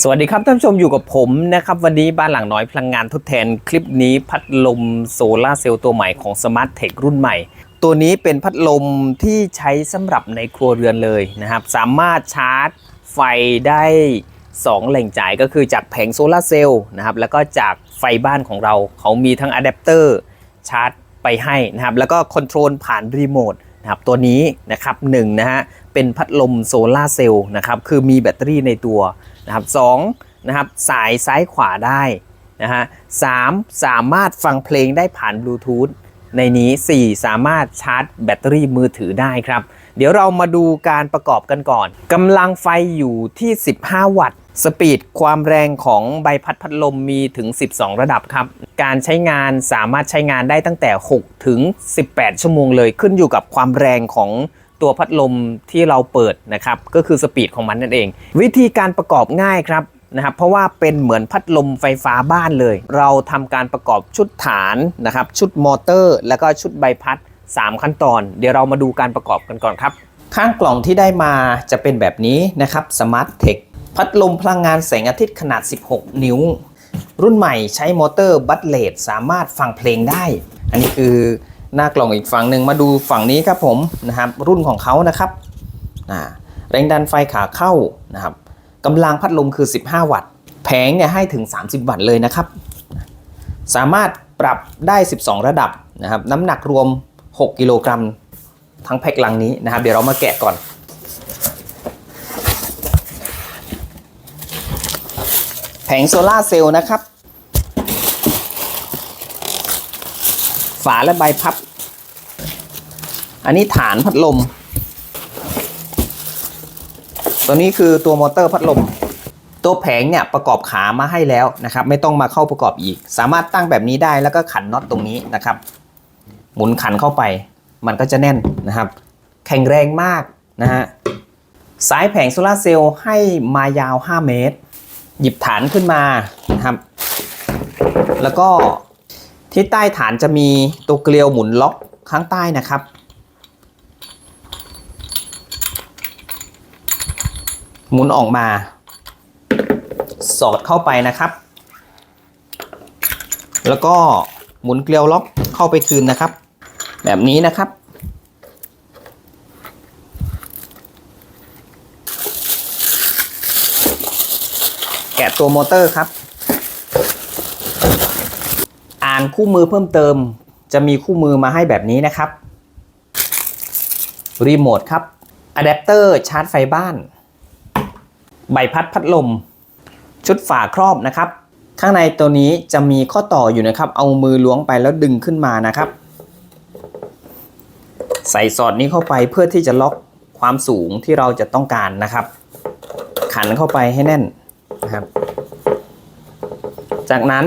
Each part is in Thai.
สวัสดีครับท่านผู้ชมอยู่กับผมนะครับวันนี้บ้านหลังน้อยพลังงานทดแทนคลิปนี้พัดลมโซลาร์เซลล์ตัวใหม่ของ Smart Tech รุ่นใหม่ ตัวนี้เป็นพัดลมที่ใช้สำหรับในครัวเรือนเลยนะครับ สามารถชาร์จไฟได้ 2 แหล่งจ่ายก็คือจากแผงโซลาร์เซลล์นะครับแล้วก็จากไฟบ้านของเรา เขามีทั้งอะแดปเตอร์ชาร์จไปให้นะครับแล้วก็คอนโทรลผ่านรีโมทนะครับตัวนี้นะครับหนึ่งนะฮะเป็นพัดลมโซลาร์เซลล์นะครับคือมีแบตเตอรี่ในตัว นะครับสองนะครับสายซ้ายขวาได้นะฮะสามสามารถฟังเพลงได้ผ่านบลูทูธในนี้ 4 สามารถชาร์จแบตเตอรี่มือถือได้ครับ เดี๋ยวเรามาดูการประกอบกันก่อนกำลังไฟอยู่ที่ 15 วัตต์ สปีดความแรงของใบพัดพัดลมมีถึง 12 ระดับครับ การใช้งานสามารถใช้งานได้ตั้งแต่ 6 ถึง 18 ชั่วโมงเลยขึ้นอยู่กับความแรงของ ตัวพัดลมที่เราเปิดนะครับก็คือสปีดของมันนั่นเอง วิธีการประกอบง่ายครับนะครับเพราะว่าเป็นเหมือนพัดลมไฟฟ้าบ้านเลย เราทำการประกอบชุดฐานนะครับชุดมอเตอร์ แล้วก็ชุดใบพัด 3 ขั้นตอน เดี๋ยวเรามาดูการประกอบกันก่อนครับข้างกล่องที่ได้มาจะเป็นแบบนี้นะครับ Smart Tech พัดลมพลังงานแสงอาทิตย์ขนาด 16 นิ้ว รุ่นใหม่ใช้มอเตอร์บัตเลดสามารถฟังเพลงได้ อันนี้คือ หน้ากล่องอีกฝั่งหนึ่งมาดูฝั่งนี้ครับผมนะครับรุ่นของเขานะครับแรงดันไฟขาเข้านะครับกำลังพัดลมคือ 15 วัตต์ แผงเนี่ยให้ถึง 30 วัตต์เลยนะครับ สามารถปรับได้ 12 ระดับนะครับน้ำหนักรวม 6 กิโลกรัมทั้งแพ็คลังนี้นะครับ เดี๋ยวเรามาแกะก่อนแผงโซลาเซลล์นะครับ ฝาและใบพับ อันนี้ฐานพัดลม ตัวนี้คือตัวมอเตอร์พัดลม ตัวแผงเนี่ยประกอบขามาให้แล้วนะครับ ไม่ต้องมาเข้าประกอบอีก สามารถตั้งแบบนี้ได้แล้วก็ขันน็อตตรงนี้นะครับ หมุนขันเข้าไป มันก็จะแน่นนะครับ แข็งแรงมากนะฮะสายแผงโซลาเซลล์ให้มายาว 5 เมตร หยิบฐานขึ้นมานะครับ แล้วก็ ที่ใต้ฐานจะมีตัวเกลียวหมุนล็อกข้างใต้นะครับ หมุนออกมา สอดเข้าไปนะครับ แล้วก็หมุนเกลียวล็อกเข้าไปคืนนะครับ แบบนี้นะครับแกะตัวมอเตอร์ครับ อ่านคู่มือเพิ่มเติม จะมีคู่มือมาให้แบบนี้นะครับ รีโมทครับอะแดปเตอร์ชาร์จไฟบ้าน ใบพัดพัดลม ชุดฝาครอบนะครับ ข้างในตัวนี้จะมีข้อต่ออยู่นะครับ เอามือล้วงไปแล้วดึงขึ้นมานะครับ ใส่สอดนี้เข้าไปเพื่อที่จะล็อกความสูงที่เราจะต้องการนะครับ ขันเข้าไปให้แน่นนะครับ จากนั้น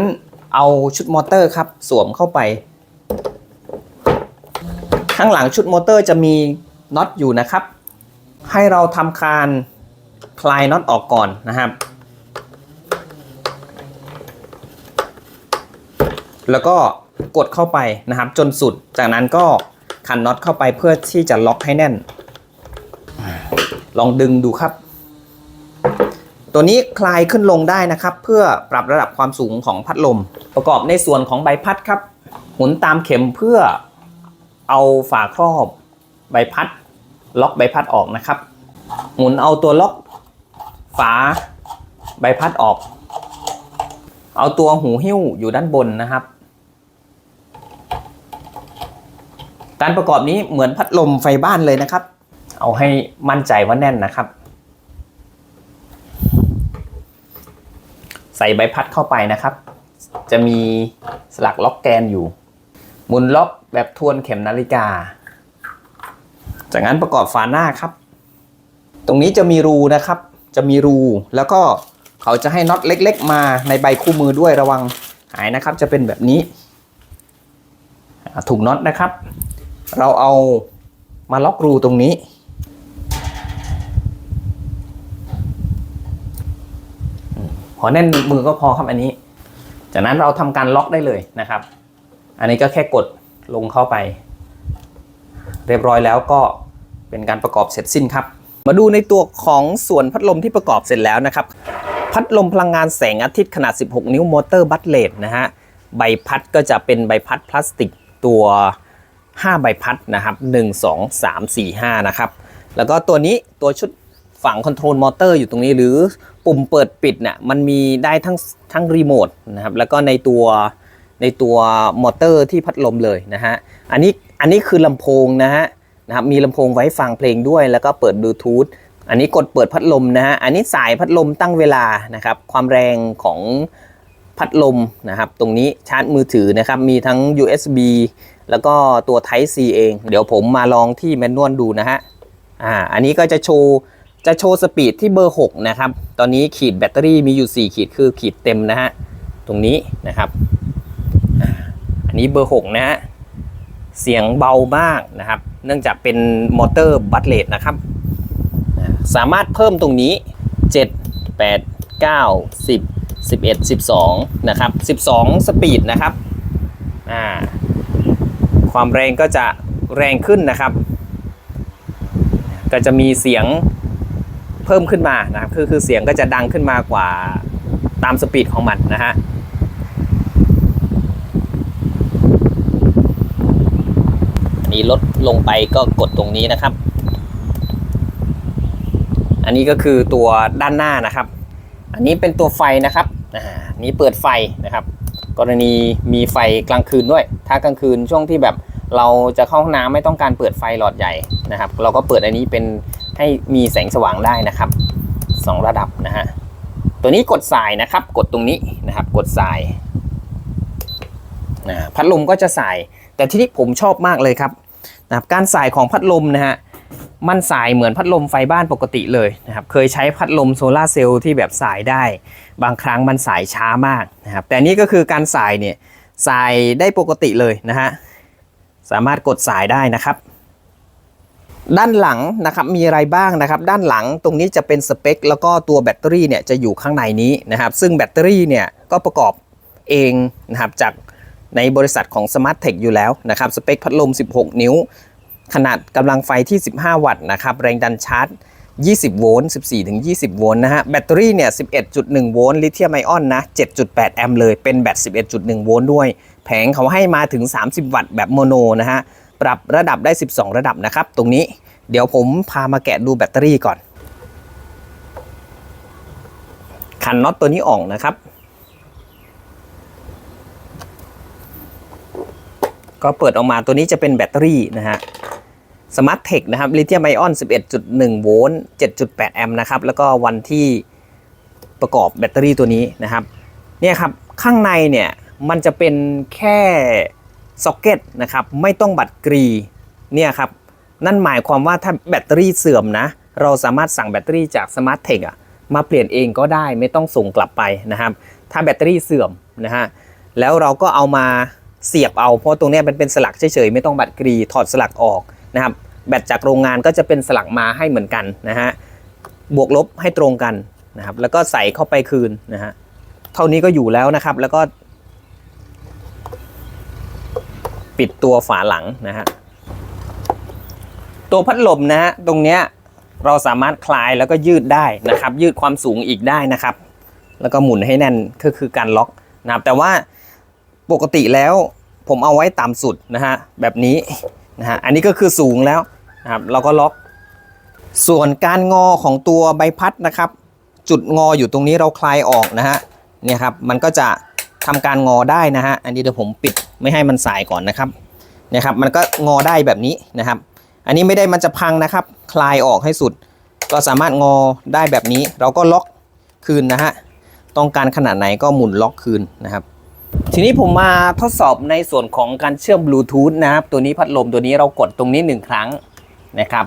เอาชุดมอเตอร์ครับสวมเข้าไป ข้างหลังชุดมอเตอร์จะมีน็อตอยู่นะครับ ให้เราทำคานคลายน็อตออกก่อนนะครับ แล้วก็กดเข้าไปนะครับ จนสุด จากนั้นก็ขันน็อตเข้าไปเพื่อที่จะล็อกให้แน่น ลองดึงดูครับ ตัวนี้คลายขึ้นลงได้นะครับ เพื่อปรับระดับความสูงของพัดลม ประกอบในส่วนของใบพัดครับ หมุนตามเข็มเพื่อเอาฝาครอบใบพัด ล็อกใบพัดออกนะครับ หมุนเอาตัวล็อกฝาใบพัดออก เอาตัวหูหิ้วอยู่ด้านบนนะครับ การประกอบนี้เหมือนพัดลมไฟบ้านเลยนะครับ เอาให้มั่นใจว่าแน่นนะครับ ใส่ใบพัดเข้าไปนะครับ จะมีสลักล็อกแกนอยู่หมุนล็อกแบบทวนเข็มนาฬิกา จากนั้นประกอบฝาหน้าครับ ตรงนี้จะมีรูนะครับ จะมีรูแล้วก็เขาจะให้น็อตเล็ก ๆ มาในใบคู่มือด้วยระวังหายนะครับ จะเป็นแบบนี้ถุงน็อตนะครับ เราเอามาล็อกรูตรงนี้ อแน่นมือก็พอครับอันนี้ จากนั้นเราทำการล็อกได้เลยนะครับ อันนี้ก็แค่กดลงเข้าไป เรียบร้อยแล้วก็เป็นการประกอบเสร็จสิ้นครับ มาดูในตัวของส่วนพัดลมที่ประกอบเสร็จแล้วนะครับ พัดลมพลังงานแสงอาทิตย์ขนาด 16 นิ้วมอเตอร์บัตเลตนะฮะใบพัดก็จะเป็นใบพัดพลาสติกตัว 5 ใบพัดนะครับ1 2 3 4 5 นะครับ แล้วก็ตัวนี้ตัวชุดฝังคอนโทรลมอเตอร์อยู่ตรงนี้หรือ ปุ่มเปิดปิดเนี่ยมันมีได้ทั้งทั้งรีโมทนะครับแล้วก็ในตัวในตัวมอเตอร์ที่พัดลมเลยนะฮะอันนี้อันนี้คือลำโพงนะฮะนะครับมีลำโพงไว้ฟังเพลงด้วย แล้วก็เปิดบลูทูธอันนี้กดเปิดพัดลมนะฮะอันนี้สายพัดลมตั้งเวลานะครับความแรงของพัดลมนะครับตรงนี้ชาร์จมือถือนะครับมีทั้ง USB แล้วก็ตัว Type C เอง เดี๋ยวผมมาลองที่แมนนวลดูนะฮะอ่าอันนี้ก็จะโชว์ จะโชว์สปีดที่เบอร์ 6 นะครับ ตอนนี้ขีดแบตเตอรี่มีอยู่ 4 ขีดคือขีดเต็มนะฮะ ตรงนี้นะครับ อันนี้เบอร์ 6 นะฮะ เสียงเบามากนะครับ เนื่องจากเป็นมอเตอร์บัตเลตนะครับ สามารถเพิ่มตรงนี้ 7 8 9 10 11 12 นะครับ 12 สปีดนะครับ อ่า ความแรงก็จะแรงขึ้นนะครับ ก็จะมีเสียง เพิ่มขึ้นมานะครับคือคือเสียงก็จะดังขึ้นมากว่าตามสปีดของมันนะฮะอันนี้ลดลงไปก็กดตรงนี้นะครับ อันนี้ก็คือตัวด้านหน้านะครับ อันนี้เป็นตัวไฟนะครับอ่านี้เปิดไฟนะครับ กรณีมีไฟกลางคืนด้วย ถ้ากลางคืนช่วงที่แบบเราจะเข้าห้องน้ำไม่ต้องการเปิดไฟหลอดใหญ่นะครับ เราก็เปิดอันนี้เป็น ให้มีแสงสว่างได้นะครับสองระดับนะฮะตัวนี้กดสายนะครับ กดตรงนี้นะครับ กดสายนะพัดลมก็จะสาย แต่ที่นี้ผมชอบมากเลยครับนะครับการสายของพัดลมนะฮะมันสายเหมือนพัดลมไฟบ้านปกติเลยนะครับเคยใช้พัดลมโซลาเซลล์ที่แบบสายได้ บางครั้งมันสายช้ามากนะครับแต่นี่ก็คือการสายเนี่ยสายได้ปกติเลยนะฮะสามารถกดสายได้นะครับ ด้านหลังนะครับมีอะไรบ้างนะครับ ด้านหลังตรงนี้จะเป็นสเปค แล้วก็ตัวแบตเตอรี่เนี่ยจะอยู่ข้างในนี้นะครับ ซึ่งแบตเตอรี่เนี่ยก็ประกอบเองนะครับจากในบริษัทของ Smart Tech อยู่แล้วนะครับสเปคพัดลม 16 นิ้ว ขนาดกำลังไฟที่ 15 วัตต์นะครับแรงดันชาร์จ 20 โวลต์ 14 ถึง 20 โวลต์นะฮะแบตเตอรี่เนี่ย 11.1 โวลต์ลิเธียมไอออนนะ 7.8 แอมป์เลยเป็นแบต 11.1 โวลต์ด้วย แผงเขาให้มาถึง 30 วัตต์แบบโมโนนะฮะ ปรับระดับได้ 12 ระดับนะครับ ตรงนี้เดี๋ยวผมพามาแกะดูแบตเตอรี่ก่อน ขันน็อตตัวนี้ออกนะครับ ก็เปิดออกมาตัวนี้จะเป็นแบตเตอรี่นะฮะสมาร์ทเทคนะครับลิเธียมไอออน 11.1 โวลต์ 7.8 แอมป์นะครับ แล้วก็วันที่ประกอบแบตเตอรี่ตัวนี้นะครับ เนี่ยครับ ข้างในเนี่ย มันจะเป็นแค่ ซ็อกเก็ตนะครับไม่ต้องบัตรกรีเนี่ยครับนั่นหมายความว่าถ้าแบตเตอรี่เสื่อมนะ เราสามารถสั่งแบตเตอรี่จากสมาร์ทเทคอะมาเปลี่ยนเองก็ได้ไม่ต้องส่งกลับไปนะครับ ถ้าแบตเตอรี่เสื่อมนะฮะแล้วเราก็เอามาเสียบเอาเพราะตรงนี้มันเป็นสลักเฉยๆไม่ต้องบัตรกรีถอดสลักออกนะครับแบตจากโรงงานก็จะเป็นสลักมาให้เหมือนกันนะฮะบวกลบให้ตรงกันนะครับแล้วก็ใส่เข้าไปคืนนะฮะเท่านี้ก็อยู่แล้วนะครับ แล้วก็ ปิดตัวฝาหลังนะฮะตัวพัดลมนะฮะตรงเนี้ยเราสามารถคลายแล้วก็ยืดได้นะครับ ยืดความสูงอีกได้นะครับ แล้วก็หมุนให้แน่นก็คือการล็อกนะครับแต่ว่าปกติแล้วผมเอาไว้ต่ำสุดนะฮะแบบนี้นะฮะอันนี้ก็คือสูงแล้วนะครับเราก็ล็อก ส่วนการงอของตัวใบพัดนะครับ จุดงออยู่ตรงนี้เราคลายออกนะฮะเนี่ยครับมันก็จะ ทำการงอได้นะฮะอันนี้เดี๋ยวผมปิดไม่ให้มันสายก่อนนะครับนี่ยครับ มันก็งอได้แบบนี้นะครับ อันนี้ไม่ได้มันจะพังนะครับ คลายออกให้สุด ก็สามารถงอได้แบบนี้ เราก็ล็อกคืนนะฮะต้องการขนาดไหนก็หมุนล็อกคืนนะครับ ทีนี้ผมมาทดสอบในส่วนของการเชื่อมบลูทูธนะครับ ตัวนี้พัดลมตัวนี้เรากดตรงนี้หนึ่งครั้งนะครับ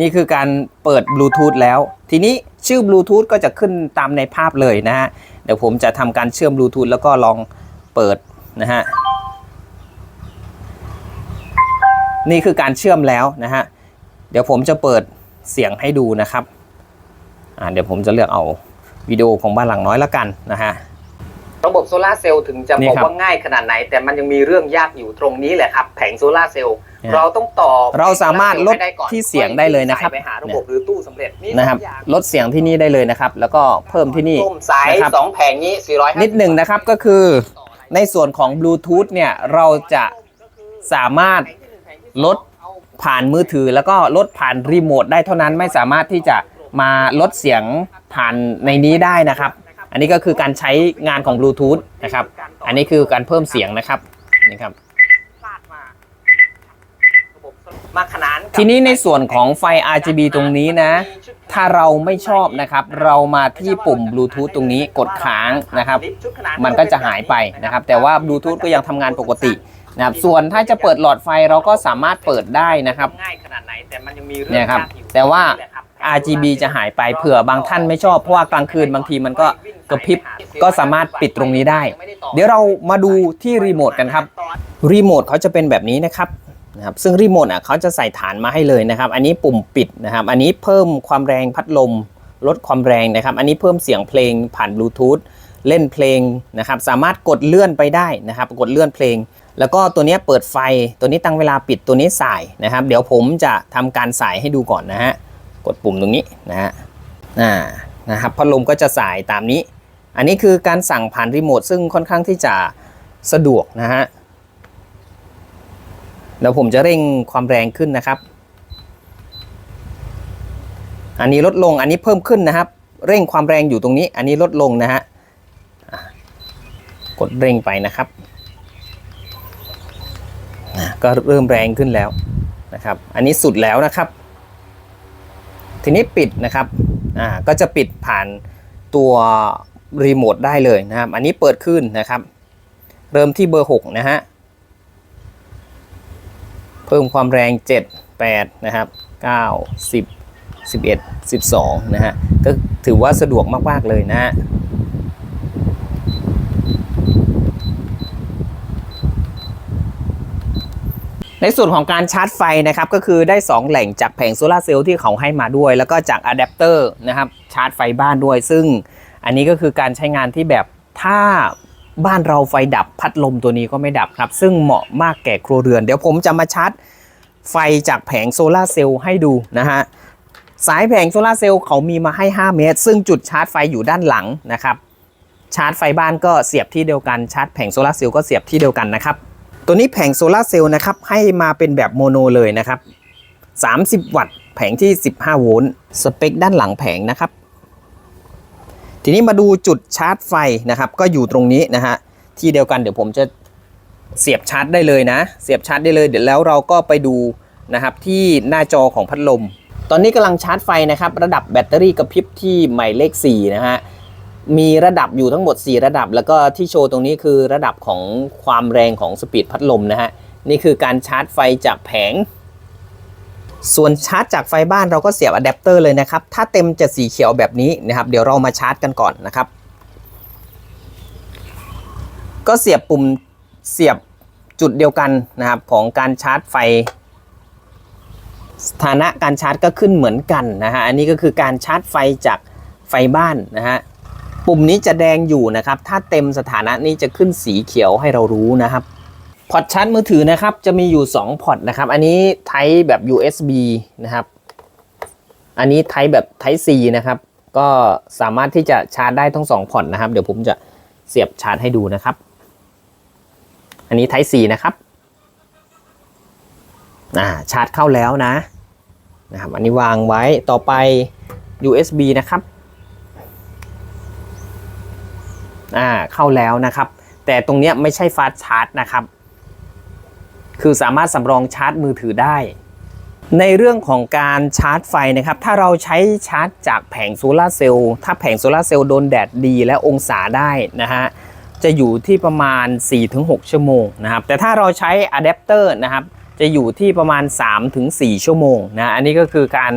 นี่คือการเปิดบลูทูธแล้ว ทีนี้ชื่อบลูทูธก็จะขึ้นตามในภาพเลยนะฮะ เดี๋ยวผมจะทำการเชื่อมบลูทูธแล้วก็ลองเปิดนะฮะนี่คือการเชื่อมแล้วนะฮะเดี๋ยวผมจะเปิดเสียงให้ดูนะครับอ่าเดี๋ยวผมจะเลือกเอาวิดีโอของบ้านหลังน้อยละกันนะฮะ ระบบโซลาร์เซลล์ถึงจะนี่บอกครับว่าง่ายขนาดไหน แต่มันยังมีเรื่องยากอยู่ตรงนี้แหละครับ แผงโซลาร์เซลล์เนี่ยเราต้องต่อเราสามารถลดให้ไก่อนที่เสียงได้เลยนะครับใส่ไปหาระบบหรือตู้สำเร็จนะครับลดเสียงที่นี่ได้เลยนะครับ แล้วก็เพิ่มที่นี่ต้มสายนะครับสองแผงนี้450นิดหนึ่งนะครับก็คือในส่วนของบลูทูธเนี่ยเราจะสามารถลดผ่านมือถือ แล้วก็ลดผ่านรีโมทได้เท่านั้นไม่สามารถที่จะมาลดเสียงผ่านในนี้ได้นะครับ อันนี้ก็คือการใช้งานของบลูทูธนะครับ อันนี้คือการเพิ่มเสียงนะครับนี่ครับมาขนานกับทีนี้ในส่วนของไฟ RGB ตรงนี้นะ ถ้าเราไม่ชอบนะครับ เรามาที่ปุ่มบลูทูธตรงนี้กดค้างนะครับ มันก็จะหายไปนะครับ แต่ว่าบลูทูธก็ยังทำงานปกตินะครับ ส่วนถ้าจะเปิดหลอดไฟเราก็สามารถเปิดได้นะครับง่ายขนาดไหนแต่มันยังมีเรื่องเนี่ยครับยากอยู่แต่ว่านี่แหละครับ RGB จะหายไปเผื่อบางท่านไม่ชอบเพราะว่ากลางคืนบางทีมันก็ กระพริบก็สามารถปิดตรงนี้ได้ เดี๋ยวเรามาดูที่รีโมทกันครับรีโมทเขาจะเป็นแบบนี้นะครับนะครับซึ่งรีโมทอะเขาจะใส่ฐานมาให้เลยนะครับ อันนี้ปุ่มปิดนะครับ อันนี้เพิ่มความแรงพัดลม ลดความแรงนะครับ อันนี้เพิ่มเสียงเพลงผ่านบลูทูธเล่นเพลงนะครับ สามารถกดเลื่อนไปได้นะครับ กดเลื่อนเพลง แล้วก็ตัวเนี้ยเปิดไฟ ตัวนี้ตั้งเวลาปิดตัวนี้สายนะครับ เดี๋ยวผมจะทำการสายให้ดูก่อนนะฮะ กดปุ่มตรงนี้นะฮะ อ่า นะครับ พัดลมก็จะสายตามนี้ อันนี้คือการสั่งผ่านรีโมทซึ่งค่อนข้างที่จะสะดวกนะฮะเดี๋ยวผมจะเร่งความแรงขึ้นนะครับ อันนี้ลดลงอันนี้เพิ่มขึ้นนะครับ เร่งความแรงอยู่ตรงนี้ อันนี้ลดลงนะฮะกดเร่งไปนะครับก็เริ่มแรงขึ้นแล้วนะครับ อันนี้สุดแล้วนะครับ ทีนี้ปิดนะครับ อ่า ก็จะปิดผ่านตัว รีโมทได้เลยนะครับ อันนี้เปิดขึ้นนะครับ เริ่มที่เบอร์ 6 นะฮะ เพิ่มความแรง 7 8 นะครับ 9 10 11 12 นะฮะ ก็ถือว่าสะดวกมาก ๆ เลยนะฮะในส่วนของการชาร์จไฟนะครับก็คือได้ 2 แหล่งจากแผงโซลาเซลล์ที่เขาให้มาด้วย แล้วก็จากอะแดปเตอร์นะครับชาร์จไฟบ้านด้วย ซึ่ง อันนี้ก็คือการใช้งานที่แบบถ้าบ้านเราไฟดับพัดลมตัวนี้ก็ไม่ดับครับ ซึ่งเหมาะมากแก่ครัวเรือน เดี๋ยวผมจะมาชาร์จไฟจากแผงโซลาร์เซลล์ให้ดูนะฮะสายแผงโซลาร์เซลล์เขามีมาให้ 5 เมตร ซึ่งจุดชาร์จไฟอยู่ด้านหลังนะครับชาร์จไฟบ้านก็เสียบที่เดียวกันชาร์จแผงโซลาร์เซลล์ก็เสียบที่เดียวกันนะครับตัวนี้แผงโซลาร์เซลล์นะครับให้มาเป็นแบบโมโนเลยนะครับ 30 วัตต์แผงที่ 15 โวลต์สเปคด้านหลังแผงนะครับ ทีนี้มาดูจุดชาร์จไฟนะครับ ก็อยู่ตรงนี้นะฮะที่เดียวกันเดี๋ยวผมจะเสียบชาร์จได้เลยนะ เสียบชาร์จได้เลยเดี๋ยวแล้วเราก็ไปดูนะครับที่หน้าจอของพัดลม ตอนนี้กำลังชาร์จไฟนะครับ ระดับแบตเตอรี่กระพริบที่หมายเลข4นะฮะมีระดับอยู่ทั้งหมด 4 ระดับ แล้วก็ที่โชว์ตรงนี้คือระดับของความแรงของสปีดพัดลมนะฮะนี่คือการชาร์จไฟจากแผง ส่วนชาร์จจากไฟบ้านเราก็เสียบอะแดปเตอร์เลยนะครับ ถ้าเต็มจะสีเขียวแบบนี้นะครับ เดี๋ยวเรามาชาร์จกันก่อนนะครับ ก็เสียบปุ่มเสียบจุดเดียวกันนะครับของการชาร์จไฟ สถานะการชาร์จก็ขึ้นเหมือนกันนะฮะ อันนี้ก็คือการชาร์จไฟจากไฟบ้านนะฮะ ปุ่มนี้จะแดงอยู่นะครับ ถ้าเต็มสถานะนี้จะขึ้นสีเขียวให้เรารู้นะครับ พอร์ตชาร์จมือถือนะครับ จะมีอยู่ 2 พอร์ตนะครับ อันนี้ไทป์แบบ USB นะครับ อันนี้ไทป์แบบ Type C นะครับ ก็สามารถที่จะชาร์จได้ทั้ง 2 พอร์ตนะครับ เดี๋ยวผมจะเสียบชาร์จให้ดูนะครับ อันนี้ Type C นะครับอ่าชาร์จเข้าแล้วนะนะครับ อันนี้วางไว้ต่อไป USB นะครับอ่าเข้าแล้วนะครับ แต่ตรงเนี้ยไม่ใช่ฟาสชาร์จนะครับ คือสามารถสำรองชาร์จมือถือได้ ในเรื่องของการชาร์จไฟนะครับ ถ้าเราใช้ชาร์จจากแผงโซลาเซลล์ถ้าแผงโซลาเซลล์โดนแดดดีและองศาได้นะฮะจะอยู่ที่ประมาณ 4-6 ชั่วโมงนะครับ แต่ถ้าเราใช้อะแดปเตอร์นะครับ จะอยู่ที่ประมาณ 3-4 ชั่วโมงนะ อันนี้ก็คือการ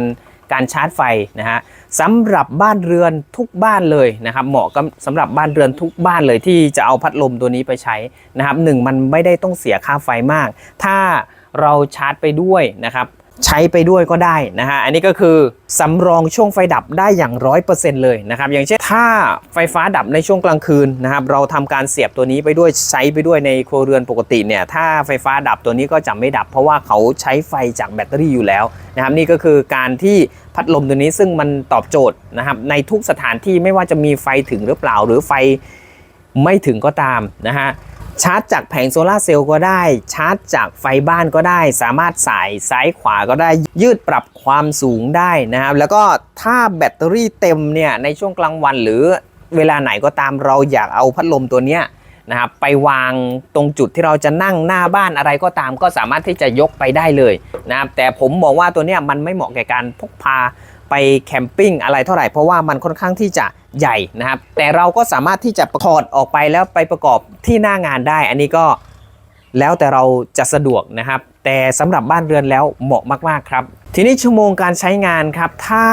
การชาร์จไฟนะฮะ สำหรับบ้านเรือนทุกบ้านเลยนะครับ เหมาะกับสำหรับบ้านเรือนทุกบ้านเลยที่จะเอาพัดลมตัวนี้ไปใช้นะครับหนึ่งมันไม่ได้ต้องเสียค่าไฟมาก ถ้าเราชาร์จไปด้วยนะครับ ใช้ไปด้วยก็ได้นะฮะ อันนี้ก็คือสำรองช่วงไฟดับได้อย่างร้อยเปอร์เซ็นต์เลยนะครับ อย่างเช่นถ้าไฟฟ้าดับในช่วงกลางคืนนะครับ เราทำการเสียบตัวนี้ไปด้วยใช้ไปด้วยในครัวเรือนปกติเนี่ย ถ้าไฟฟ้าดับตัวนี้ก็จะไม่ดับ เพราะว่าเขาใช้ไฟจากแบตเตอรี่อยู่แล้วนะครับ นี่ก็คือการที่พัดลมตัวนี้ซึ่งมันตอบโจทย์นะครับในทุกสถานที่ไม่ว่าจะมีไฟถึงหรือเปล่าหรือไฟไม่ถึงก็ตามนะฮะ ชาร์จจากแผงโซลาเซลล์ก็ได้ ชาร์จจากไฟบ้านก็ได้ สามารถสายซ้ายขวาก็ได้ ยืดปรับความสูงได้นะครับ แล้วก็ถ้าแบตเตอรี่เต็มเนี่ยในช่วงกลางวันหรือเวลาไหนก็ตามเราอยากเอาพัดลมตัวเนี้ยนะครับไปวางตรงจุดที่เราจะนั่งหน้าบ้านอะไรก็ตาม ก็สามารถที่จะยกไปได้เลยนะครับแต่ผมมองว่าตัวเนี้ยมันไม่เหมาะแก่การพกพา ไปแคมปิ้งอะไรเท่าไหร่เพราะว่ามันค่อนข้างที่จะใหญ่นะครับแต่เราก็สามารถที่จะประกอบออกไปแล้วไปประกอบที่หน้างานได้ อันนี้ก็แล้วแต่เราจะสะดวกนะครับ แต่สำหรับบ้านเรือนแล้วเหมาะมากๆครับ ทีนี้ชั่วโมงการใช้งานครับ ถ้า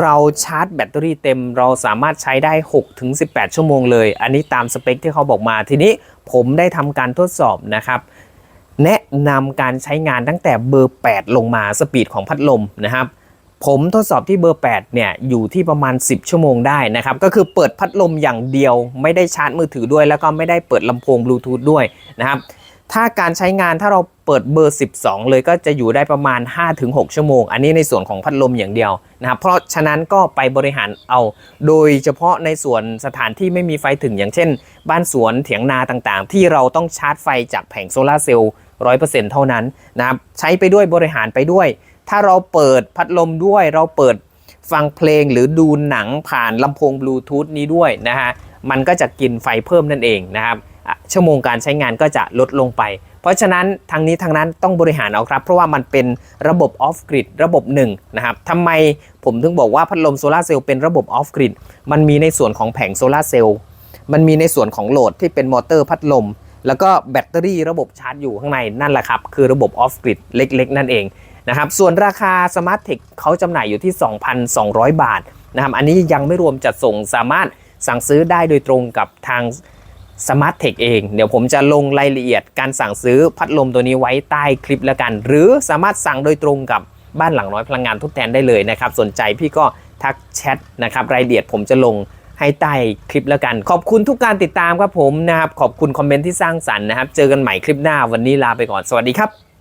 เราชาร์จแบตเตอรี่เต็ม เราสามารถใช้ได้6ถึง18 ชั่วโมงเลย อันนี้ตามสเปคที่เขาบอกมา ทีนี้ผมได้ทำการทดสอบนะครับ แนะนำการใช้งานตั้งแต่เบอร์ 8 ลงมาสปีดของพัดลมนะครับ ผมทดสอบที่เบอร์ 8 เนี่ย อยู่ที่ประมาณ 10 ชั่วโมงได้นะครับ ก็คือเปิดพัดลมอย่างเดียว ไม่ได้ชาร์จมือถือด้วย แล้วก็ไม่ได้เปิดลำโพงบลูทูธด้วยนะครับ ถ้าการใช้งานถ้าเราเปิดเบอร์ 12 เลยก็จะอยู่ได้ประมาณ 5-6 ชั่วโมง อันนี้ในส่วนของพัดลมอย่างเดียวนะครับ เพราะฉะนั้นก็ไปบริหารเอา โดยเฉพาะในส่วนสถานที่ไม่มีไฟถึงอย่างเช่น บ้านสวนเถียงนาต่างๆ ที่เราต้องชาร์จไฟจากแผงโซลาเซลล์100%เท่านั้นนะครับ ใช้ไปด้วยบริหารไปด้วย ถ้าเราเปิดพัดลมด้วยเราเปิดฟังเพลงหรือดูหนังผ่านลำโพงบลูทูธนี้ด้วยนะฮะมันก็จะกินไฟเพิ่มนั่นเองนะครับชั่วโมงการใช้งานก็จะลดลงไป เพราะฉะนั้นทางนี้ทางนั้นต้องบริหารเอาครับ เพราะว่ามันเป็นระบบออฟกริดระบบหนึ่งนะครับทำไมผมถึงบอกว่าพัดลมโซลาเซลล์เป็นระบบออฟกริดมันมีในส่วนของแผงโซลาเซลล์มันมีในส่วนของโหลดที่เป็นมอเตอร์พัดลม แล้วก็แบตเตอรี่ระบบชาร์จอยู่ข้างในนั่นแหละครับ คือระบบออฟกริดเล็ก ๆ นั่นเอง นะครับ ส่วนราคา Smart Tech เขาจำหน่ายอยู่ที่ 2,200 บาทนะครับ อันนี้ยังไม่รวมจัดส่งสามารถสั่งซื้อได้โดยตรงกับทาง Smart Tech เอง เดี๋ยวผมจะลงรายละเอียดการสั่งซื้อพัดลมตัวนี้ไว้ใต้คลิปแล้วกัน หรือสามารถสั่งโดยตรงกับบ้านหลังน้อยพลังงานทดแทนได้เลยนะครับ สนใจพี่ก็ทักแชทนะครับรายละเอียดผมจะลงให้ใต้คลิปแล้วกัน ขอบคุณทุกการติดตามครับผมนะครับ ขอบคุณคอมเมนต์ที่สร้างสรรค์นะครับ เจอกันใหม่คลิปหน้าวันนี้ลาไปก่อนสวัสดีครับ